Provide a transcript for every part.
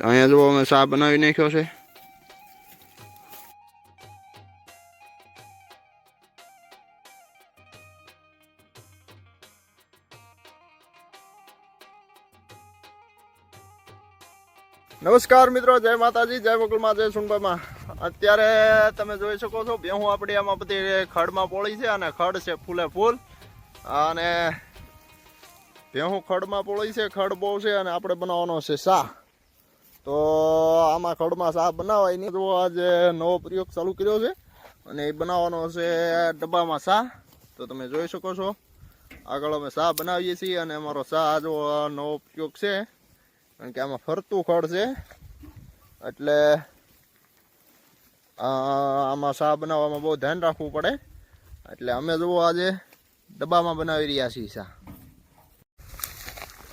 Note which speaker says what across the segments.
Speaker 1: અહીંયા જુઓ, અમે ચા બનાવી નાખ્યો છે. નમસ્કાર મિત્રો, જય માતાજી, જય વકુલમાં જય સુનભાઈમાં અત્યારે તમે જોઈ શકો છો બેહું આપણી આમાં બધી ખડમાં પોળી છે અને ખડ છે ફૂલે ફૂલ. અને બેહું ખડમાં પોળી છે, ખડ બહુ છે અને આપણે બનાવવાનો છે શાહ તો આમાં ખડમાં શાહ બનાવાય નહીં. જો આજે નવો પ્રયોગ ચાલુ કર્યો છે અને એ બનાવવાનો છે ડબ્બામાં સા તો તમે જોઈ શકો છો, આગળ અમે સા બનાવીએ છીએ અને અમારો સા જો નવો પ્રયોગ છે. કારણ કે આમાં ફરતું ખડ છે. એટલે આમાં સા બનાવવામાં બહુ ધ્યાન રાખવું પડે. એટલે અમે, જુઓ, આજે ડબ્બામાં બનાવી રહ્યા છીએ સા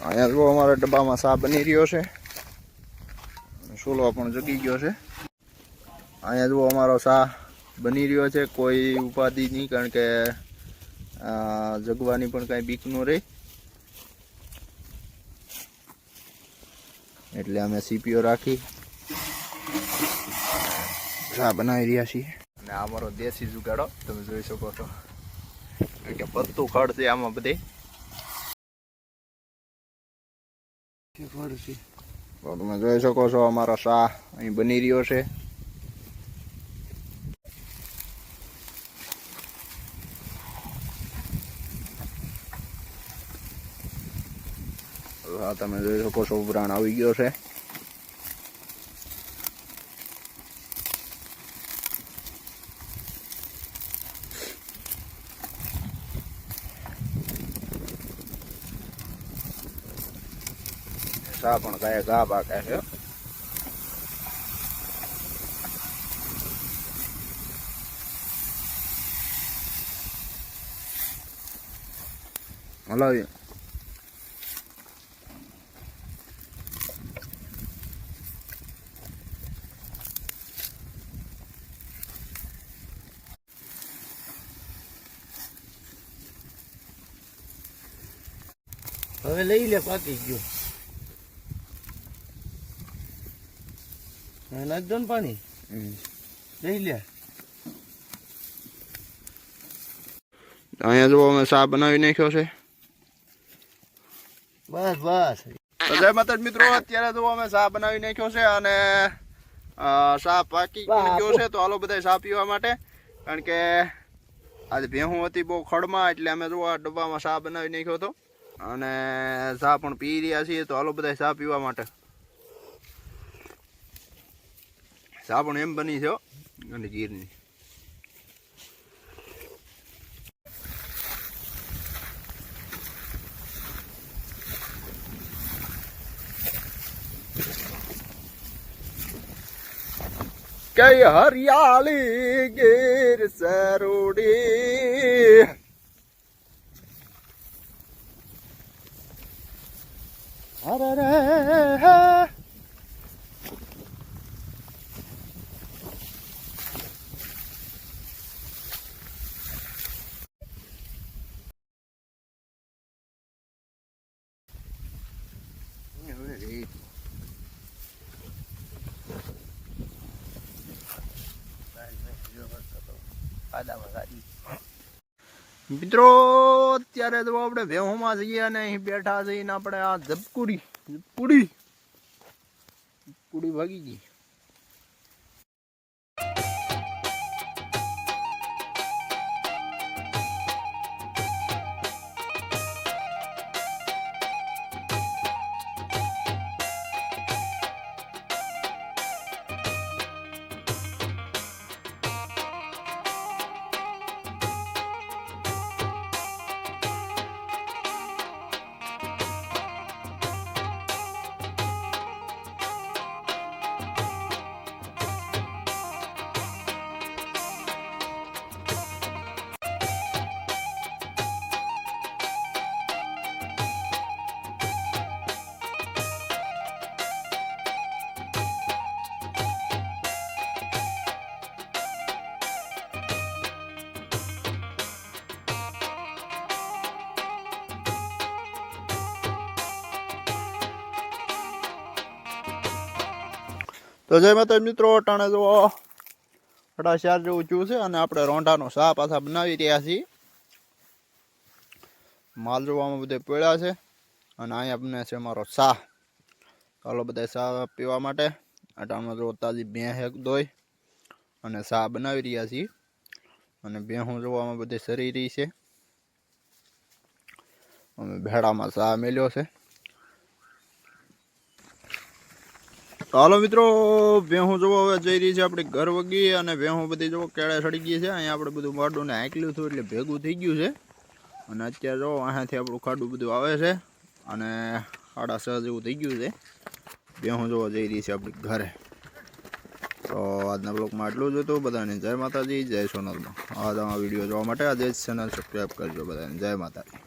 Speaker 1: અહીંયા, જુઓ, અમારા ડબ્બામાં સા બની રહ્યો છે. સોલો પણ જગી ગયો છે. અહીંયા જુઓ અમારો શાહ બની રહ્યો છે. કોઈ ઉપાધિ નહીં, કારણ કે જગવાની પણ કાંઈ બીક ન રહી. એટલે અમે સીપીઓ રાખી. શાહ બનાવી રહ્યા છીએ. અને આ અમારો દેશી જુગાડો, તમે જોઈ શકો છો. કારણ કે પત્તું ખડ છે આમાં બધે. તો તમે જોઈ શકો છો અમારો શાહ અહીં બની રહ્યો છે તમે જોઈ શકો છો ઉભરાણ આવી ગયો છે સા પણ ગાય ઘા પાકે છે. હલાવી.
Speaker 2: હવે લઈ લે પાકી ગયું. નાખ દો ને પાણી. લઈ લે.
Speaker 1: અહીંયા જુઓ અમે સા બનાવી નાખ્યો છે.
Speaker 2: બસ બસ.
Speaker 1: તો જય માતા મિત્રો અત્યારે જુઓ અમે સા બનાવી નાખ્યો છે અને ચા પાકી. ગયો છે. તો હાલો બધા ચા પીવા માટે. કારણ કે આજે ભેહું હતી બહુ ખડમાં એટલે અમે જુઓ આ ડબ્બામાં ચા બનાવી નાખ્યો હતો. અને સા પણ પી રહ્યા છીએ. તો હાલો બધા ચા પીવા માટે. પણ એમ બની છે અને ગીરની કઈ હરિયાળી ગીર સરોડી. અરે રે મિત્રો, અત્યારે તો આપણે વેહોમાં જઈએ અને અહીં બેઠા જઈને આપણે આ ઝબકુડી ઝબકુડી ઝબકુડી ભાગી ગઈ. તો જય માતા મિત્રો, અટાણે જો સાડા ચાર જેવું થયું છે અને આપણે રોંઢાનો શાહ પાછા બનાવી રહ્યા છીએ. માલ જોવામાં બધે પીળ્યા છે અને અહીંયા બને છે મારો શાહ ચાલો બધા શાહ પીવા માટે. અટાણમાં જો તાજી ભેં હેક દોઈ અને શાહ બનાવી રહ્યા છીએ. અને ભેહું જોવામાં બધી સરી રહી છે. અમે ભેડામાં શાહ મેલ્યો છે. તો હાલો મિત્રો ભેહું જુઓ હવે જઈ રહી છે આપણી ઘર વગી અને ભેહું બધી જુઓ કેળે સડી ગઈ છે. અહીંયા આપણે બધું માડું ને હાંકલ્યું હતું એટલે ભેગું થઈ ગયું છે. અને અત્યારે જો અહીંયાથી આપણું ખાડું બધું આવે છે અને સાડા છ જેવું થઈ ગયું છે. ભેહું જોવા જઈ રહી છે આપણી ઘરે. તો આજના બ્લોગમાં આટલું જ હતું. બધાને જય માતાજી, જય સોનલમાં. આ વીડિયો જોવા માટે આજે જ ચેનલ સબસ્ક્રાઈબ કરજો બધાને. જય માતાજી.